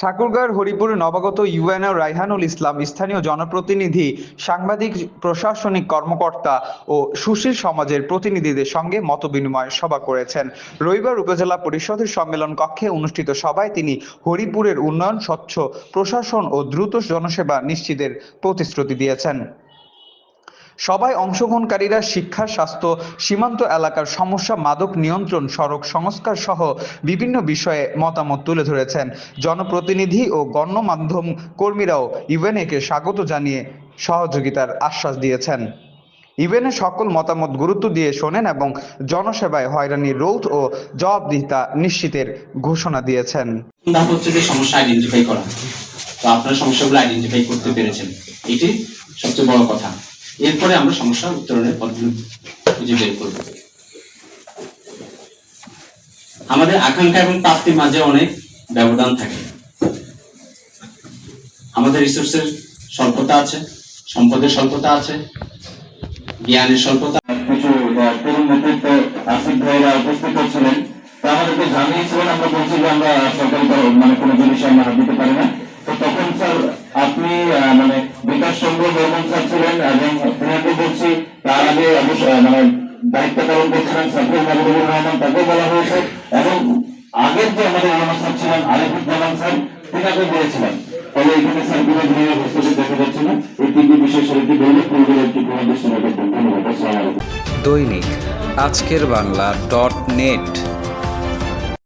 ঠাকুরগাঁওয়ের হরিপুরে নবাগত ইউএনও রাইহানুল ইসলাম স্থানীয় জনপ্রতিনিধি, সাংবাদিক, প্রশাসনিক কর্মকর্তা ও সুশীল সমাজের প্রতিনিধিদের সঙ্গে মতবিনিময় সভা করেছেন। রবিবার উপজেলা পরিষদের সম্মেলন কক্ষে অনুষ্ঠিত সভায় তিনি হরিপুরের উন্নয়ন, স্বচ্ছ প্রশাসন ও দ্রুত জনসেবা নিশ্চিতের প্রতিশ্রুতি দিয়েছেন। সবাই অংশগ্রহণকারীরা শিক্ষা, স্বাস্থ্য, সীমান্ত এলাকার সমস্যা মাদক নিয়ন্ত্রণ, সড়ক সংস্কার সহ বিভিন্ন বিষয়ে মতামত তুলে ধরেছেন। জনপ্রতিনিধি ও গণমাধ্যম কর্মীরাও ইউএনএকে স্বাগত জানিয়ে সহযোগিতার আশ্বাস দিয়েছেন। ইউএনএ সকল মতামত গুরুত্ব দিয়ে শোনেন এবং জনসেবায় হয়রানি, রোধ ও জবাবদিহিতা নিশ্চিতের ঘোষণা দিয়েছেন। হচ্ছে যে সমস্যা আইডেন্টিফাই করা। তো আপনারা সমস্যাগুলো আইডেন্টিফাই করতে পেরেছেন। এটি সবচেয়ে বড় কথা। এরপরে আমরা সমস্যা উত্তরণের পদ্ধতি খুঁজে বের করব। আমাদের আকাঙ্ক্ষা এবং প্রাপ্তির মাঝে অনেক ব্যবধান থাকে। আমাদের রিসোর্সের স্বল্পতা আছে, সম্পদের স্বল্পতা আছে, জ্ঞানের স্বল্পতা কিছু তরুণ নেতৃত্ব আসিফ ভাইরা উপস্থিত আমাদেরকে জানিয়েছিলেন, আমরা বলছি যে আমরা সরকারি মানে কোনো জিনিসে আমরা দিতে পারি না। তো তখন স্যার, আপনি মানে বিকাশ চন্দ্র বর্মন স্যার ছিলেন এবং মানে দায়িত্ব পালন করছিলেন মাহবুবুর রহমান তাকেও বলা হয়েছে, এবং আগের যে আমাদের আলমা স্যার ছিলেন আরিফুজ্জামান স্যার তিনাকে বলেছিলেন তবে এখানে স্যার কোনো ধরনের হস্তক্ষেপ দেখা যাচ্ছে না। এই তিনটি স্যার একটি দৈনিক পরিবারের একটি ধন্যবাদ। দৈনিক, আজকের বাংলা ডট নেট।